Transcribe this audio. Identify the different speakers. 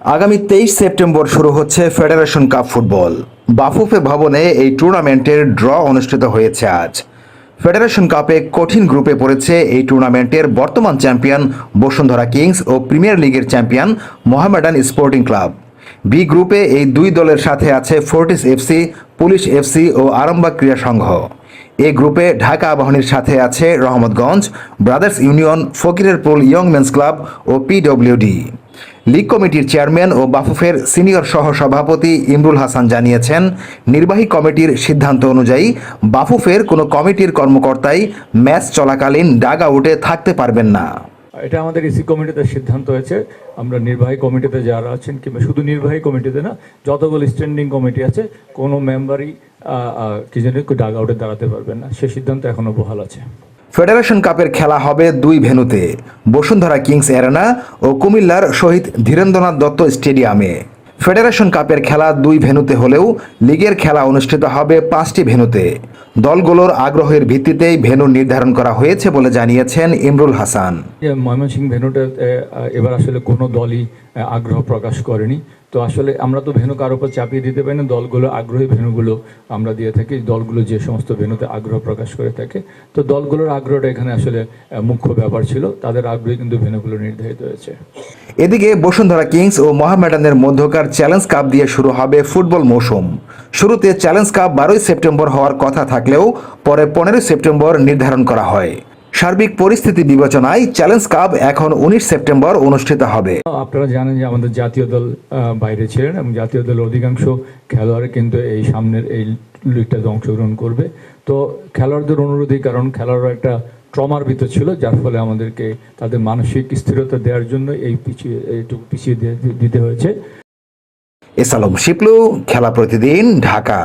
Speaker 1: আগামী তেইশ সেপ্টেম্বর শুরু হচ্ছে ফেডারেশন কাপ ফুটবল। বাফুফে ভবনে এই টুর্নামেন্টের ড্র অনুষ্ঠিত হয়েছে আজ। ফেডারেশন কাপে কঠিন গ্রুপে পড়েছে এই টুর্নামেন্টের বর্তমান চ্যাম্পিয়ন বসুন্ধরা কিংস ও প্রিমিয়ার লিগের champion Mohammedan sporting club. B গ্রুপে এই দুই দলের সাথে আছে ফোর্টিস এফসি, পুলিশ এফসি ও আরামবাগ ক্রীড়া সংঘ। এ গ্রুপে ঢাকা আবাহনীর সাথে আছে রহমতগঞ্জ, ব্রাদার্স ইউনিয়ন ফকিরের পুল ইয়ং মেন্স ক্লাব ও পিডব্লিউডি লীগ কমিটির চেয়ারম্যান ও বাফুফের সিনিয়র সহ সভাপতি ইমরুল হাসান জানিয়েছেন, নির্বাহী কমিটির সিদ্ধান্ত অনুযায়ী বাফুফের কোনো কমিটির কর্মকর্তাই ম্যাচ চলাকালীন ডাগ আউটে থাকতে পারবেন না।
Speaker 2: এটা আমাদের ইসি কমিটিতে সিদ্ধান্ত হয়েছে। আমরা নির্বাহী কমিটিতে যারা আছেন কিংবা শুধু নির্বাহী কমিটিতে না, যতগুলো স্ট্যান্ডিং কমিটি আছে, কোনো মেম্বারই কি জানি, ডাগ আউটে দাঁড়াতে পারবেন না। সে সিদ্ধান্ত এখনও বহাল আছে।
Speaker 1: ফেডারেশন কাপের খেলা হবে দুই ভেন্যুতে, বসুন্ধরা কিংস অ্যারেনা ও কুমিল্লার শহীদ ধীরেন্দ্রনাথ দত্ত স্টেডিয়ামে। ফেডারেশন কাপের খেলা দুই ভেন্যুতে হলেও লিগের খেলা অনুষ্ঠিত হবে পাঁচটি ভেনুতে দলগুলোর আগ্রহের ভিত্তিতেই ভেন্যু নির্ধারণ করা হয়েছে বলে জানিয়েছেন ইমরুল হাসান।
Speaker 2: ময়মনসিংহ ভেনুটা এবার আসলে কোনো দলই আগ্রহ প্রকাশ করেনি। তো আসলে আমরা তো ভেনু কারও উপর চাপিয়ে দিতে পারি না, দলগুলো আগ্রহী ভেনুগুলো আমরা দিয়ে থাকি, দলগুলো যে সমস্ত ভেনুতে আগ্রহ প্রকাশ করে থাকে। তো দলগুলোর আগ্রহটা এখানে আসলে মুখ্য ব্যাপার ছিল, তাদের আগ্রহে কিন্তু ভেনুগুলো নির্ধারিত হয়েছে।
Speaker 1: এদিকে বসুন্ধরা কিংস ও মোহামেডানের মধ্যকার চ্যালেঞ্জ কাপ দিয়ে শুরু হবে ফুটবল মৌসুম। শুরুতে চ্যালেঞ্জ কাপ বারোই সেপ্টেম্বর হওয়ার কথা থাকলেও পরে পনেরোই সেপ্টেম্বর নির্ধারণ করা হয়। সার্বিক পরিস্থিতি বিবেচনায় চ্যালেঞ্জ কাপ এখন উনিশ সেপ্টেম্বর অনুষ্ঠিত হবে।
Speaker 2: আপনারা জানেন যে আমাদের জাতীয় দল বাইরে ছিলেন এবং জাতীয় দলের অধিকাংশ খেলোয়াড় কিন্তু এই সামনের এই লিগটাতে অংশগ্রহণ করবে। তো খেলোয়াড়দের অনুরোধই কারণ খেলোয়াড়রা একটা ট্রমার ভিতর ছিল যার ফলে আমাদেরকে তাদের মানসিক স্থিরতা দেওয়ার জন্য এই পিছিয়ে এইটুকু পিছিয়ে দিতে হয়েছে।
Speaker 1: এসালম শিপলু খেলা প্রতিদিন ঢাকা।